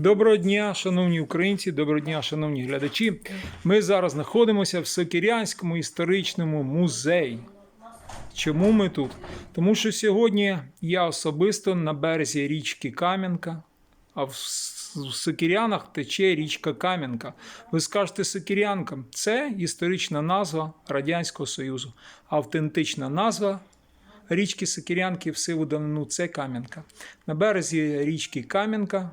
Доброго дня, шановні українці, доброго дня, шановні глядачі. Ми зараз знаходимося в Сокирянському історичному музеї. Чому ми тут? Тому що сьогодні я особисто на березі річки Кам'янка, а в Сокирянах тече річка Кам'янка. Ви скажете Сокирянка це історична назва Радянського Союзу, автентична назва річки Сокирянки в сиву давнину це Кам'янка. На березі річки Кам'янка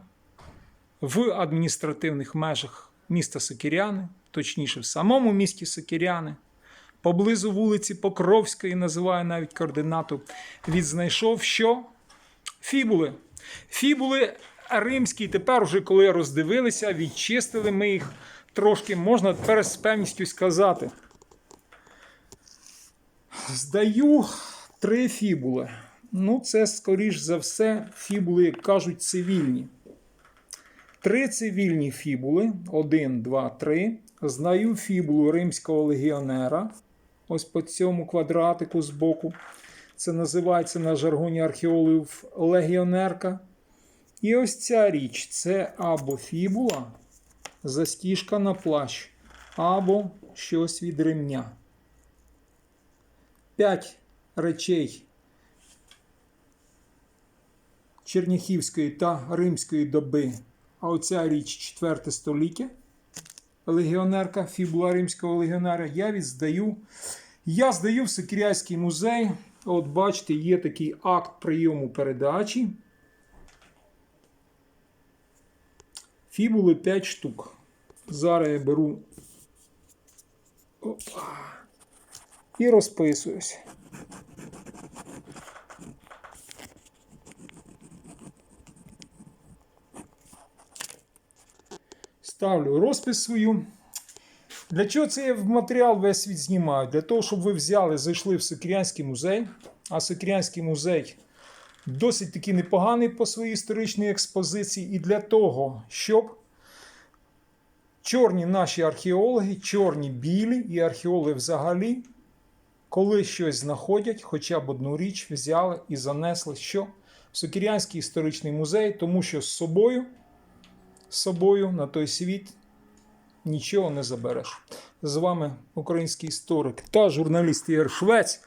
в адміністративних межах міста Сокиряни, точніше, в самому місті Сокиряни, поблизу вулиці Покровської, називаю навіть координату, відзнайшов що? Фібули. Фібули римські, тепер, вже коли роздивилися, відчистили ми їх трошки, можна тепер з певністю сказати. Здаю три фібули. Ну, це, скоріш за все, фібули, як кажуть, цивільні. Три цивільні фібули. Один, два, три. Знаю фібулу римського легіонера. Ось по цьому квадратику збоку. Це називається на жаргоні археологів легіонерка. І ось ця річ це або фібула, застіжка на плащ, або щось від ремня. П'ять речей Черняхівської та Римської доби. А оця річ 4 століття. Легіонерка, фібула римського легіонера. Я відздаю. Я здаю в Сокиряйський музей. От бачите, є такий акт прийому передачі. Фібули 5 штук. Зараз я беру Опа. і розписуюсь. Ставлю розпис свою. Для чого це я в матеріал весь світ знімаю? Для того, щоб ви взяли, зайшли в Сокирянський музей. А Сокирянський музей досить таки непоганий по своїй історичній експозиції. І для того, щоб чорні наші археологи, чорні білі і археологи взагалі, коли щось знаходять, хоча б одну річ взяли і занесли що? В Сокирянський історичний музей, тому що з собою, з собою на той світ нічого не забереш. З вами український історик та журналіст Ігор Швець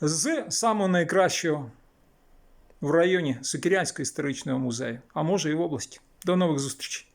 з самого найкращого в районі Сокирянського історичного музею, а може і в області. До нових зустрічей!